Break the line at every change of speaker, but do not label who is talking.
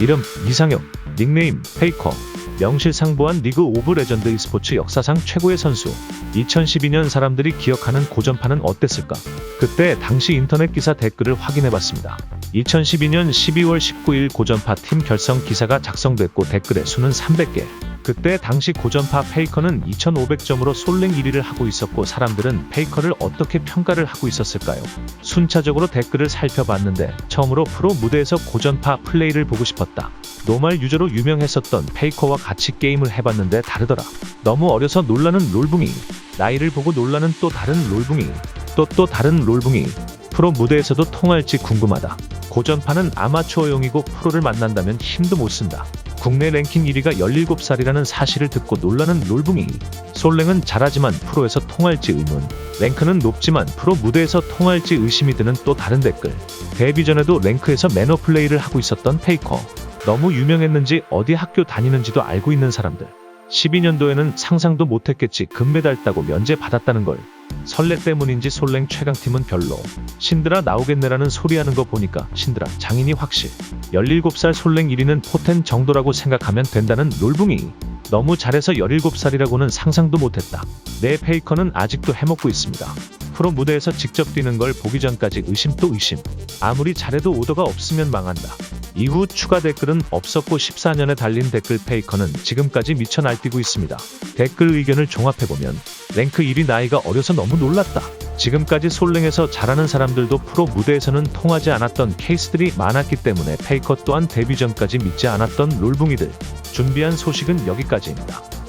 이름 이상혁, 닉네임 페이커, 명실상부한 리그 오브 레전드 e스포츠 역사상 최고의 선수. 2012년 사람들이 기억하는 고전파는 어땠을까? 그때 당시 인터넷 기사 댓글을 확인해봤습니다. 2012년 12월 19일 고전파 팀 결성 기사가 작성됐고 댓글의 수는 300개. 그때 당시 고전파 페이커는 2500점으로 솔랭 1위를 하고 있었고 사람들은 페이커를 어떻게 평가를 하고 있었을까요? 순차적으로 댓글을 살펴봤는데 처음으로 프로 무대에서 고전파 플레이를 보고 싶었다. 노말 유저로 유명했었던 페이커와 같이 게임을 해봤는데 다르더라. 너무 어려서 놀라는 롤붕이. 나이를 보고 놀라는 또 다른 롤붕이. 또 또 다른 롤붕이. 프로 무대에서도 통할지 궁금하다. 고전파는 아마추어용이고 프로를 만난다면 힘도 못 쓴다. 국내 랭킹 1위가 17살이라는 사실을 듣고 놀라는 롤붕이. 솔랭은 잘하지만 프로에서 통할지 의문. 랭크는 높지만 프로 무대에서 통할지 의심이 드는 또 다른 댓글. 데뷔 전에도 랭크에서 매너 플레이를 하고 있었던 페이커. 너무 유명했는지 어디 학교 다니는지도 알고 있는 사람들. 12년도에는 상상도 못했겠지 금메달 따고 면제 받았다는 걸. 설레 때문인지 솔랭 최강팀은 별로. 신드라 나오겠네라는 소리하는 거 보니까 신드라 장인이 확실. 17살 솔랭 1위는 포텐 정도라고 생각하면 된다는 롤붕이. 너무 잘해서 17살이라고는 상상도 못했다. 내 페이커는 아직도 해먹고 있습니다. 프로 무대에서 직접 뛰는 걸 보기 전까지 의심 또 의심. 아무리 잘해도 오더가 없으면 망한다. 이후 추가 댓글은 없었고 14년에 달린 댓글 페이커는 지금까지 미쳐 날뛰고 있습니다. 댓글 의견을 종합해보면 랭크 1위 나이가 어려서 너무 놀랐다. 지금까지 솔랭에서 잘하는 사람들도 프로 무대에서는 통하지 않았던 케이스들이 많았기 때문에 페이커 또한 데뷔 전까지 믿지 않았던 롤붕이들. 준비한 소식은 여기까지입니다.